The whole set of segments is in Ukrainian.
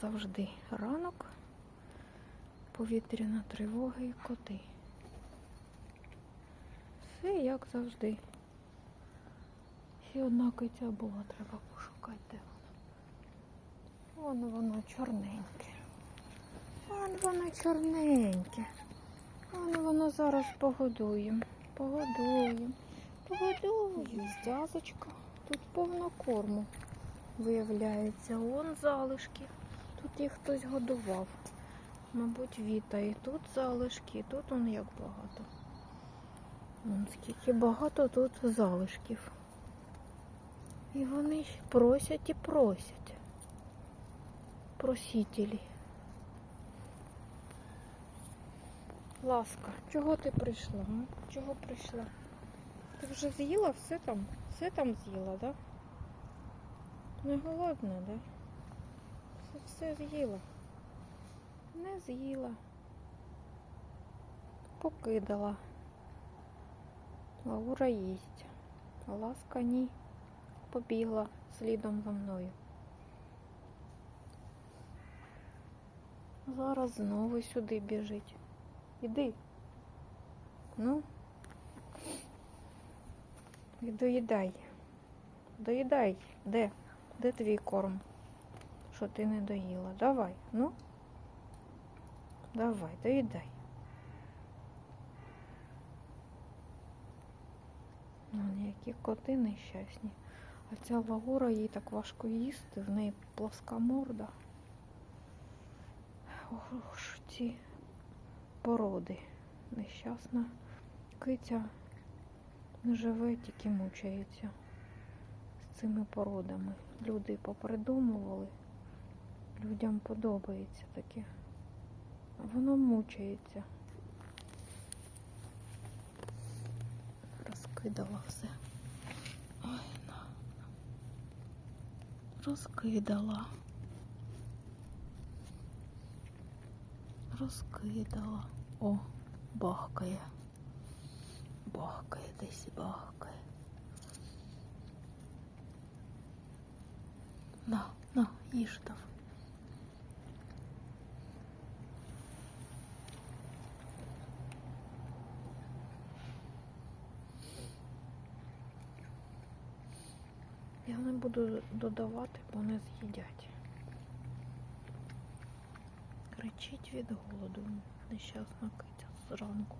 завжди, ранок, повітряна тривога і коти. Все як завжди. Ще одна киця була, треба пошукати, де вона. Вон воно чорненьке. Вон воно чорненьке. Вон воно зараз погодуємо. Погодуємо. Погодуємо. Їздязочка. Тут повно корму. Виявляється, он залишки. Тут їх хтось годував. Мабуть, Віта. І тут залишки, і тут он як багато. Вон скільки багато тут залишків. І вони просять і просять. Просителі. Ласка, чого ти прийшла? Чого прийшла? Ти вже з'їла все там? Все там з'їла, да? Не голодна, да? Все, з'їла. Не з'їла. Покидала. Лаура їсть. Ласка ні. Побігла слідом за мною. Зараз знову сюди біжить. Іди. Ну. І доїдай. Доїдай. Де? Де твій корм? Що ти не доїла? Давай, ну. Давай, доїдай. Ну, ніякі коти нещасні. А ця лагура їй так важко їсти, в неї плоска морда. Ох, ці породи. Нещасна киця не живе, тільки мучається з цими породами. Люди попридумували, людям подобається таке. Воно мучається. Розкидала все. Ой, на. Розкидала. Розкидала. О, бахкає. Бахкає десь бахкає. На, на, їж давай. Я не буду додавати, бо не з'їдять. Кричить від голоду нещасна киця зранку.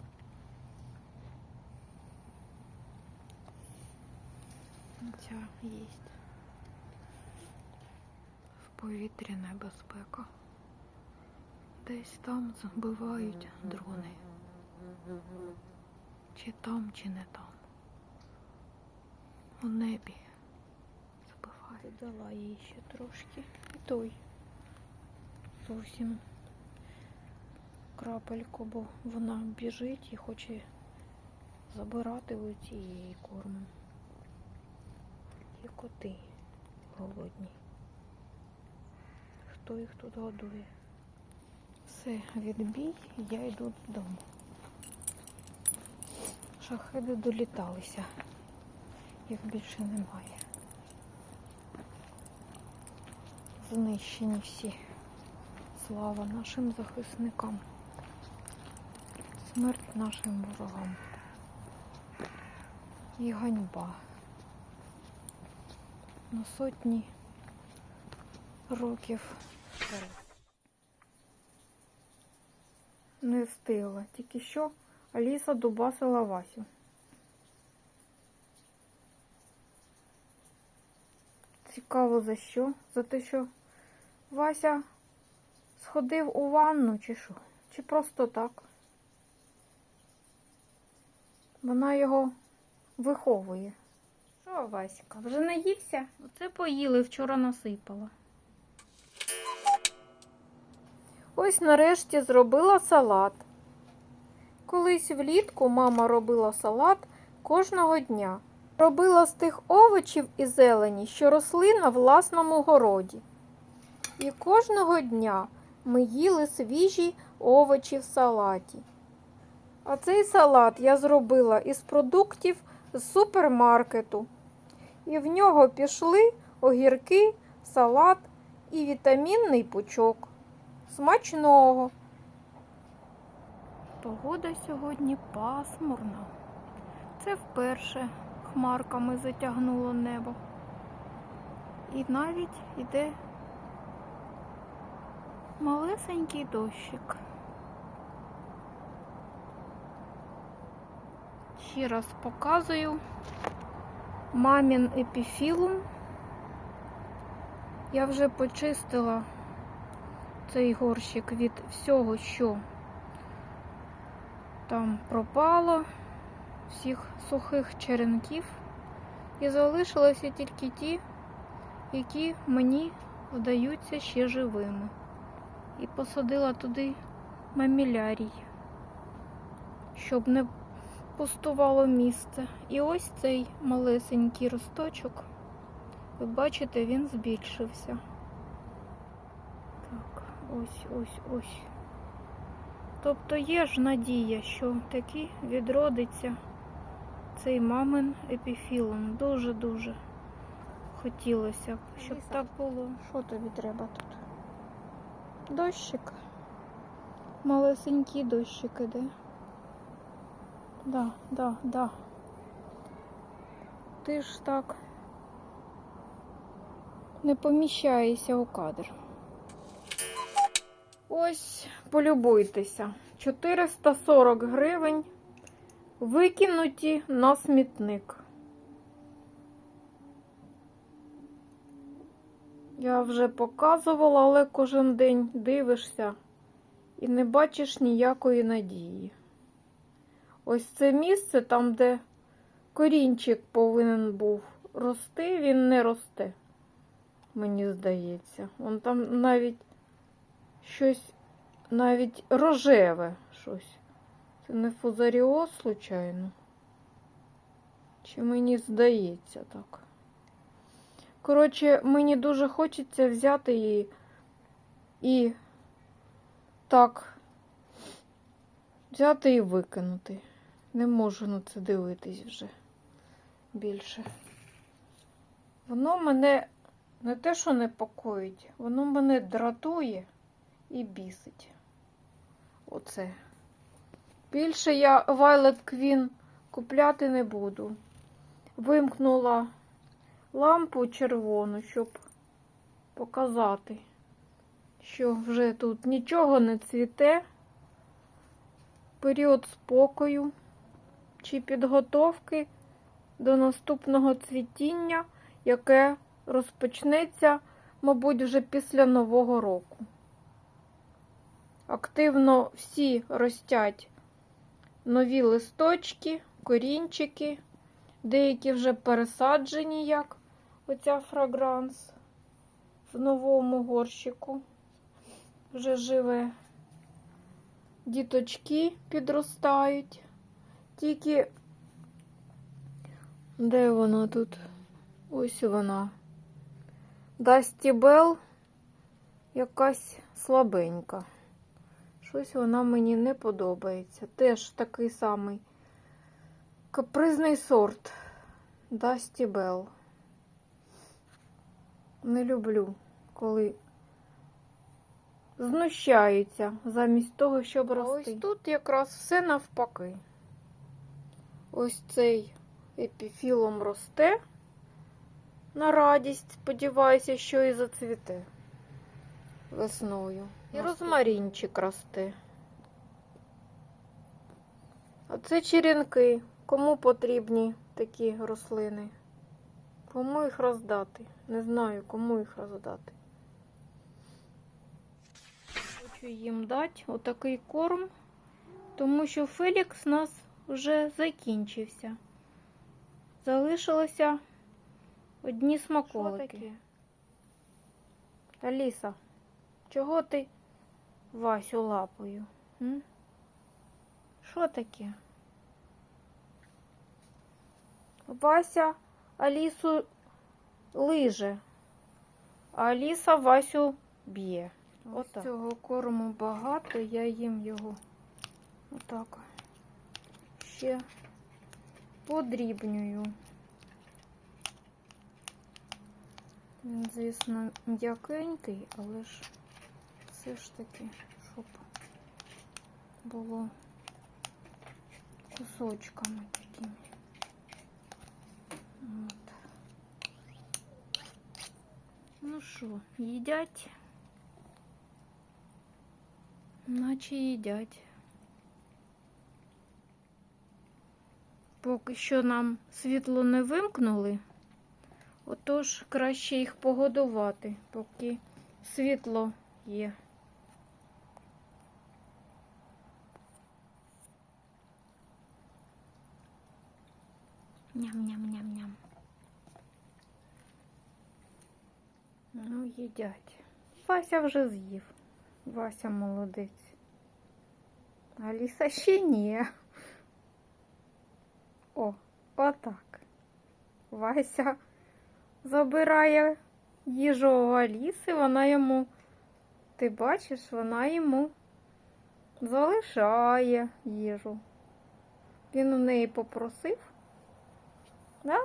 Ця їсть. В повітрі небезпека. Десь там збивають дрони. Чи там, чи не там. У небі збивають. Дала їй ще трошки. І той зовсім крапельку, бо вона біжить і хоче забирати у цієї корму. І коти голодні. Хто їх тут годує? Все, відбій, я йду додому. Шахеди доліталися. Їх більше немає. Знищені всі. Слава нашим захисникам. Смерть нашим ворогам. І ганьба. На сотні років. Не встигла. Тільки що Аліса дубасила Васю. Цікаво за що? За те, що Вася сходив у ванну, чи що? Чи просто так? Вона його виховує. Що, Васька, вже наївся? Оце поїли, вчора насипала. Ось нарешті зробила салат. Колись влітку мама робила салат кожного дня. Робила з тих овочів і зелені, що росли на власному городі. І кожного дня ми їли свіжі овочі в салаті. А цей салат я зробила із продуктів з супермаркету. І в нього пішли огірки, салат і вітамінний пучок. Смачного. Погода сьогодні пасмурна. Це вперше хмарками затягнуло небо. І навіть іде малесенький дощик. Ще раз показую мамін епіфілум. Я вже почистила цей горщик від всього, що там пропало, всіх сухих черенків. І залишилися тільки ті, які мені здаються ще живими. І посадила туди мамілярій, щоб не пустувало місце. І ось цей малесенький росточок, ви бачите, він збільшився. Так, ось, ось, ось. Тобто є ж надія, що таки відродиться цей мамин епіфілом. Дуже-дуже хотілося б, щоб так було. Що тобі треба тут? Дощик. Малесенький дощик іде. Да, да, да. Ти ж так не поміщаєшся у кадр. Ось, полюбуйтеся. 440 гривень викинуті на смітник. Я вже показувала, але кожен день дивишся і не бачиш ніякої надії. Ось це місце, там, де корінчик повинен був рости, він не росте, мені здається. Вон там навіть щось, навіть рожеве щось. Це не фузаріоз, случайно? Чи мені здається так? Коротше, мені дуже хочеться взяти її і так взяти і викинути. Не можу на це дивитись вже більше. Воно мене не те, що непокоїть, воно мене дратує і бісить. Оце. Більше я Violet Queen купляти не буду. Вимкнула лампу червону, щоб показати, що вже тут нічого не цвіте. Період спокою чи підготовки до наступного цвітіння, яке розпочнеться, мабуть, вже після Нового року. Активно всі ростять нові листочки, корінчики, деякі вже пересаджені, як оця фрагранс в новому горщику вже живе. Діточки підростають. Тільки де вона тут? Ось вона. Дасті Бел якась слабенька. Щось вона мені не подобається. Теж такий самий капризний сорт Дасті Бел. Не люблю, коли знущаються замість того, щоб рости. Ось тут якраз все навпаки. Ось цей епіфілом росте на радість. Сподіваюся, що і зацвіте весною. І розмарінчик росте. А це черенки. Кому потрібні такі рослини? Кому їх роздати? Не знаю, кому їх роздати. Хочу їм дати отакий корм, тому що Фелікс у нас вже закінчився. Залишилося одні смаколики. Аліса, чого ти Васю лапою? м? Що таке? Вася Алісу лиже, а Аліса Васю б'є. Ось Отак. цього корму багато, я їм його отак ще подрібнюю. Він, звісно, м'якенький, але ж все ж таки, щоб було кусочками такими. От. Ну що, їдять? Наче їдять. Поки що нам світло не вимкнули, отож краще їх погодувати, поки світло є. Ням-ням-ням-ням. Ну, їдять. Вася вже з'їв. Вася молодець. Аліса ще ні. О, отак. Вася забирає їжу у Аліси, вона йому, ти бачиш, вона йому залишає їжу. Він у неї попросив. Да?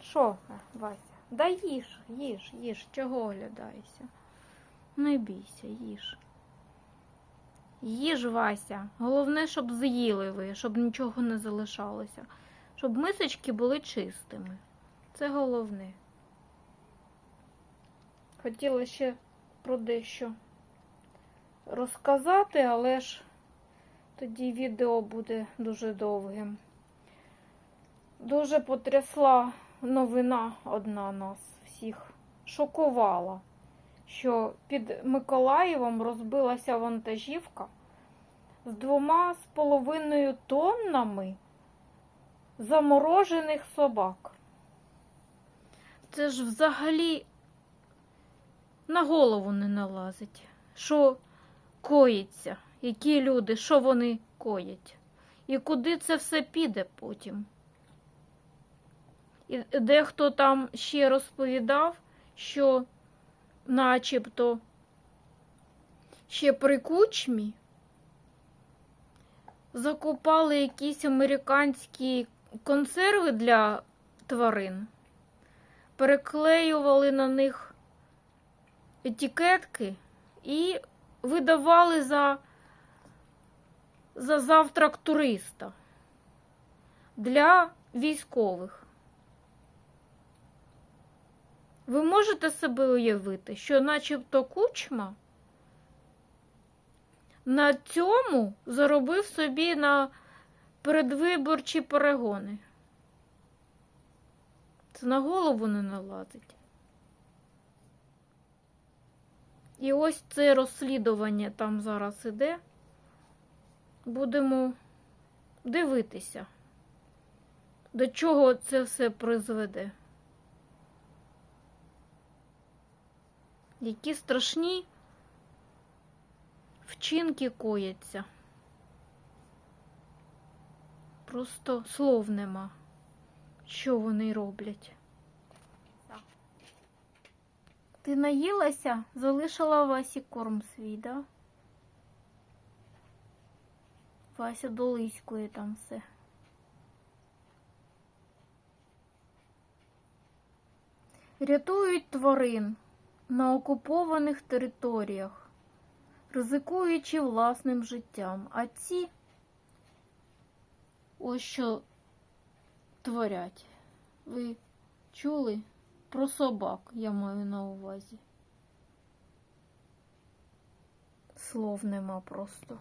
Що, Вася? Да їж, їж, їж, чого оглядаєшся? Не бійся, їж. Їж, Вася. Головне, щоб з'їли ви, щоб нічого не залишалося. Щоб мисочки були чистими. Це головне. Хотіла ще про дещо розказати, але ж тоді відео буде дуже довгим. Дуже потрясла новина одна нас всіх. Шокувала, що під Миколаєвом розбилася вантажівка з двома з половиною тоннами заморожених собак. Це ж взагалі на голову не налазить. Що коїться, які люди, що вони коять, і куди це все піде потім. І дехто там ще розповідав, що начебто ще при кучмі закупали якісь американські консерви для тварин, переклеювали на них етикетки і видавали за, за завтрак туриста для військових. Ви можете себе уявити, що начебто кучма на цьому заробив собі на передвиборчі перегони. Це на голову не налазить. І ось це розслідування там зараз іде. Будемо дивитися, до чого це все призведе. Які страшні вчинки кояться. Просто слов нема, що вони роблять. Ти наїлася, залишила Васі корм свій, да? Вася долиськує там все. Рятують тварин на окупованих територіях, ризикуючи власним життям. А ці ось що творять. Ви чули про собак, я маю на увазі. Слов нема просто.